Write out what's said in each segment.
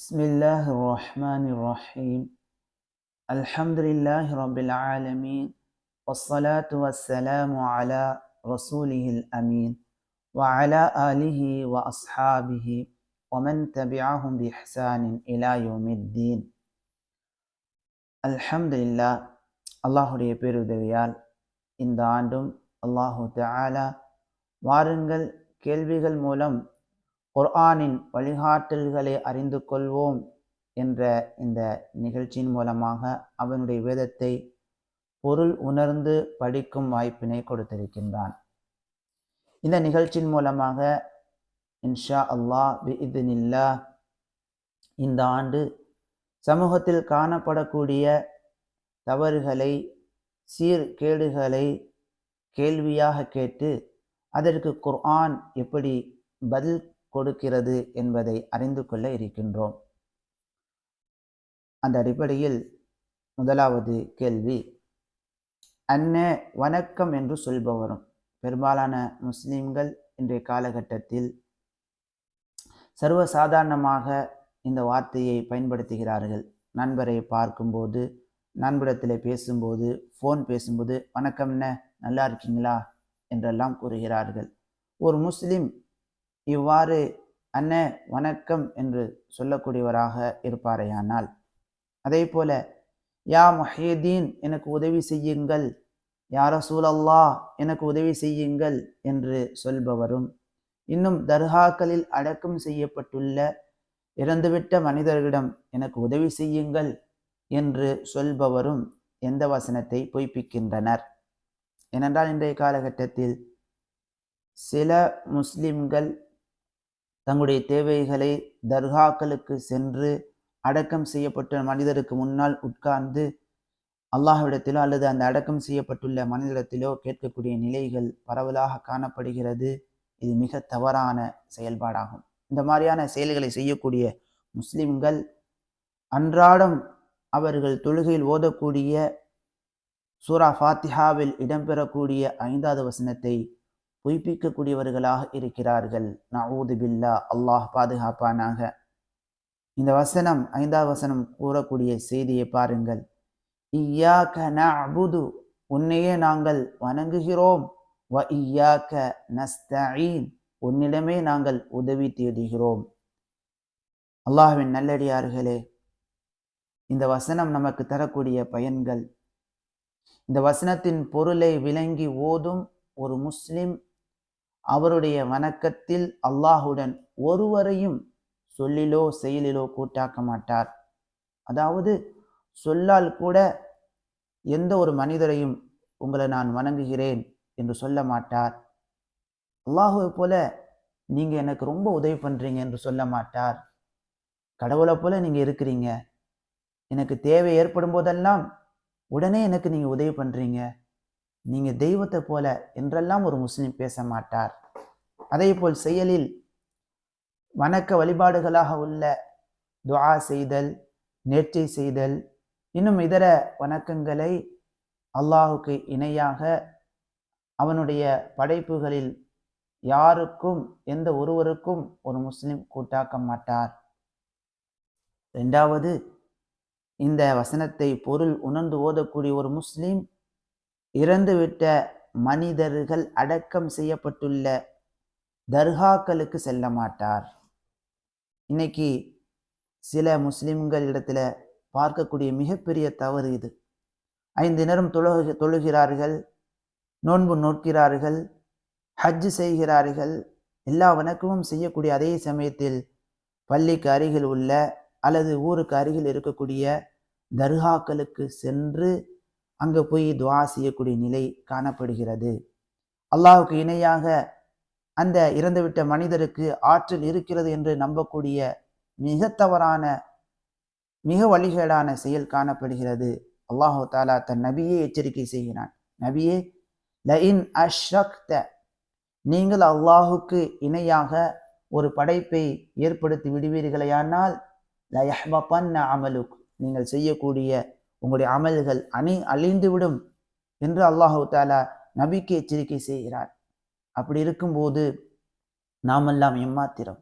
بسم الله الرحمن الرحيم الحمد لله رب العالمين والصلاة والسلام على رسوله الأمين وعلى آله وأصحابه ومن تبعهم بإحسان إلى يوم الدين الحمد لله அல்லாஹுடைய பேருதவியால் இந்த ஆண்டும் அல்லாஹு தஆலா வாருங்கள் கேள்விகள் மூலம் குர்ஆனின் வழிகாட்டல்களை அறிந்து கொள்வோம் என்ற இந்த நிகழ்ச்சியின் மூலமாக அவனுடைய வேதத்தை பொருள் உணர்ந்து படிக்கும் வாய்ப்பினை கொடுத்திருக்கின்றான். இந்த நிகழ்ச்சியின் மூலமாக இன்ஷா அல்லாஹ் இதுனில்லா இந்த ஆண்டு சமூகத்தில் காணப்படக்கூடிய தவறுகளை சீர்கேடுகளை கேள்வியாக கேட்டு அதற்கு குர்ஆன் எப்படி பதில் கொடுக்கிறது என்பதை அறிந்து கொள்ள இருக்கின்றோம். அந்த அடிப்படையில் முதலாவது கேள்வி அன்ன வணக்கம் என்று சொல்பவரும் பெரும்பாலான முஸ்லிம்கள் இன்றைய காலகட்டத்தில் சர்வசாதாரணமாக இந்த வார்த்தையை பயன்படுத்துகிறார்கள். நண்பரை பார்க்கும்போது நண்பரிடத்தில் பேசும்போது ஃபோன் பேசும்போது வணக்கம்ண்ண நல்லா இருக்கீங்களா? என்றெல்லாம் கூறுகிறார்கள். ஒரு முஸ்லீம் இவ்வாறு அண்ண வணக்கம் என்று சொல்லக்கூடியவராக இருப்பாரேயானால் அதே போல யா மஹேதீன் எனக்கு உதவி செய்யுங்கள். யார சூழல்லா எனக்கு உதவி செய்யுங்கள் என்று சொல்பவரும் இன்னும் தர்காக்களில் அடக்கம் செய்யப்பட்டுள்ள இறந்துவிட்ட மனிதர்களிடம் எனக்கு உதவி செய்யுங்கள் என்று சொல்பவரும் எந்த வசனத்தை பொய்ப்பிக்கின்றனர். ஏனென்றால் இன்றைய காலகட்டத்தில் சில முஸ்லிம்கள் தங்களுடைய தேவைகளை தர்காக்களுக்கு சென்று அடக்கம் செய்யப்பட்ட மனிதருக்கு முன்னால் உட்கார்ந்து அல்லாஹ்விடத்திலோ அல்லது அந்த அடக்கம் செய்யப்பட்டுள்ள மனிதரிடத்திலோ கேட்கக்கூடிய நிலைகள் பரவலாக காணப்படுகிறது. இது மிக தவறான செயல்பாடாகும். இந்த மாதிரியான செயல்களை செய்யக்கூடிய முஸ்லிம்கள் அன்றாடம் அவர்கள் தொழுகையில் ஓதக்கூடிய சூரா ஃபாத்திஹாவில் இடம்பெறக்கூடிய ஐந்தாவது வசனத்தை பொய்ப்பிக்கக்கூடியவர்களாக இருக்கிறார்கள். நவூது பில்லா அல்லாஹ் பாதுகாப்பானாக. இந்த வசனம் ஐந்தாவது வசனம் கூறக்கூடிய செய்தியை பாருங்கள். இய்யாக்க அபுது உன்னையே நாங்கள் வணங்குகிறோம். வ இய்யாக்க நஸ்தஈன் உன்னிடமே நாங்கள் உதவி தேடுகிறோம். அல்லாஹ்வின் நல்லடியார்களே இந்த வசனம் நமக்கு தரக்கூடிய பயன்கள். இந்த வசனத்தின் பொருளை விளங்கி ஓதும் ஒரு முஸ்லிம் அவருடைய வணக்கத்தில் அல்லாஹுடன் ஒருவரையும் சொல்லிலோ செயலிலோ கூட்டாக்க மாட்டார். அதாவது சொல்லால் கூட எந்த ஒரு மனிதரையும் உங்களை நான் வணங்குகிறேன் என்று சொல்ல மாட்டார். அல்லாஹுவை போல நீங்க எனக்கு ரொம்ப உதவி பண்றீங்க என்று சொல்ல மாட்டார். கடவுளை போல நீங்க இருக்கிறீங்க. எனக்கு தேவை ஏற்படும் போதெல்லாம் உடனே எனக்கு நீங்க உதவி பண்றீங்க. நீங்கள் தெய்வத்தை போல என்றெல்லாம் ஒரு முஸ்லீம் பேச மாட்டார். அதே போல் செயலில் வணக்க வழிபாடுகளாக உள்ள துஆ செய்தல் நேர்ச்சை செய்தல் இன்னும் இதர வணக்கங்களை அல்லாஹுக்கு இணையாக அவனுடைய படைப்புகளில் யாருக்கும் எந்த ஒருவருக்கும் ஒரு முஸ்லிம் கூட்டாக்க மாட்டார். ரெண்டாவது இந்த வசனத்தை பொருள் உணர்ந்து ஓதக்கூடிய ஒரு முஸ்லீம் இறந்துவிட்ட மனிதர்கள் அடக்கம் செய்யப்பட்டுள்ள தர்காக்களுக்கு செல்ல மாட்டார். இன்னைக்கு சில முஸ்லிம்கள் இடத்துல பார்க்கக்கூடிய மிகப்பெரிய தவறு இது. ஐந்து நேரம் தொழு தொழுகிறார்கள் நோன்பு நோக்கிறார்கள் ஹஜ்ஜு செய்கிறார்கள் எல்லா வணக்கமும் செய்யக்கூடிய அதே சமயத்தில் பள்ளிக்கு அருகில் உள்ள அல்லது ஊருக்கு அருகில் இருக்கக்கூடிய தர்காக்களுக்கு சென்று அங்கே போய் துவா செய்யக்கூடிய நிலை காணப்படுகிறது. அல்லாஹுக்கு இணையாக அந்த இறந்துவிட்ட மனிதருக்கு ஆற்றல் இருக்கிறது என்று நம்பக்கூடிய மிக தவறான மிக வழிகேடான செயல் காணப்படுகிறது. அல்லாஹு தாலா தன் நபியே எச்சரிக்கை செய்கிறான். நபியே லஇன் அஷ்ரக்த நீங்கள் அல்லாஹுக்கு இணையாக ஒரு படைப்பை ஏற்படுத்தி விடுவீர்களையானால் லயஹ்பப்பன்ன அமலுக் நீங்கள் செய்யக்கூடிய உங்களுடைய அமல்கள் அணி அழிந்துவிடும் என்று அல்லாஹு தாலா நபிக்கு எச்சரிக்கை செய்கிறார். அப்படி இருக்கும்போது நாமெல்லாம் எம்மாத்திரம்.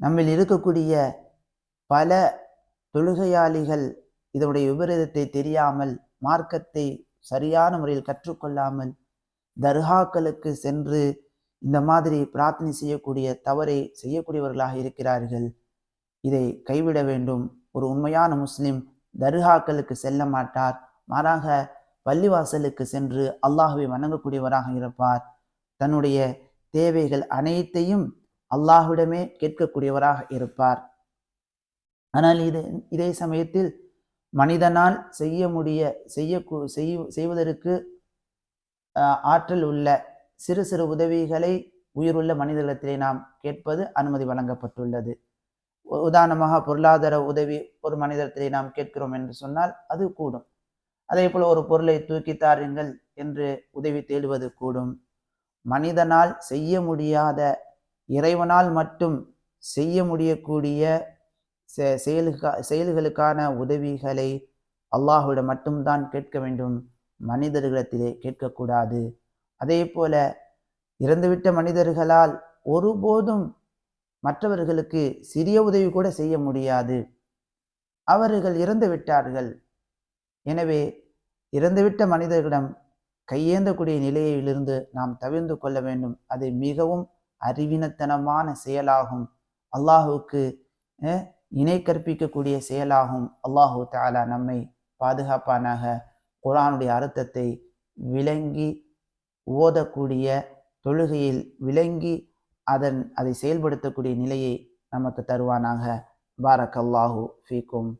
நம்மில் இருக்கக்கூடிய பல தொழுகையாளிகள் இதனுடைய விபரீதத்தை தெரியாமல் மார்க்கத்தை சரியான முறையில் கற்றுக்கொள்ளாமல் தர்காக்களுக்கு சென்று இந்த மாதிரி பிரார்த்தனை செய்யக்கூடிய தவறை செய்யக்கூடியவர்களாக இருக்கிறார்கள். இதை கைவிட வேண்டும். ஒரு உண்மையான முஸ்லிம் தர்காக்களுக்கு செல்ல மாட்டார். மாறாக பள்ளிவாசலுக்கு சென்று அல்லாஹுவை வணங்கக்கூடியவராக இருப்பார். தன்னுடைய தேவைகள் அனைத்தையும் அல்லாஹுடமே கேட்கக்கூடியவராக இருப்பார். ஆனால் இது இதே சமயத்தில் மனிதனால் செய்ய முடிய செய்ய செய்வதற்கு ஆற்றல் உள்ள சிறு சிறு உதவிகளை உயிருள்ள மனிதர்களிடத்திலே நாம் கேட்பது அனுமதி வழங்கப்பட்டுள்ளது. உதாரணமாக பொருளாதார உதவி ஒரு மனிதத்திலே நாம் கேட்கிறோம் என்று சொன்னால் அது கூடும். அதே போல் ஒரு பொருளை தூக்கி தாருங்கள் என்று உதவி தேடுவது கூடும். மனிதனால் செய்ய முடியாத இறைவனால் மட்டும் செய்ய முடியக்கூடிய செயலுக்கா செயல்களுக்கான உதவிகளை அல்லாஹுவிடம் மட்டும்தான் கேட்க வேண்டும். மனிதர்களிடத்திலே கேட்கக்கூடாது. அதே போல இறந்துவிட்ட மனிதர்களால் ஒருபோதும் மற்றவர்களுக்கு சிறிய உதவி கூட செய்ய முடியாது. அவர்கள் இறந்து விட்டார்கள். எனவே இறந்துவிட்ட மனிதர்களிடம் கையேந்தக்கூடிய நிலையிலிருந்து நாம் தவிர்ந்து கொள்ள வேண்டும். அது மிகவும் அறிவினத்தனமான செயலாகும். அல்லாஹுக்கு இணை கற்பிக்கக்கூடிய செயலாகும். அல்லாஹு தாலா நம்மை பாதுகாப்பானாக குரானுடைய அர்த்தத்தை விளங்கி ஓதக்கூடிய தொழுகையில் விளங்கி அதன் அதை செயல்படுத்தக்கூடிய நிலையை நமக்கு தருவானாக. பாரக் அல்லாஹூ ஃபீக்கும்.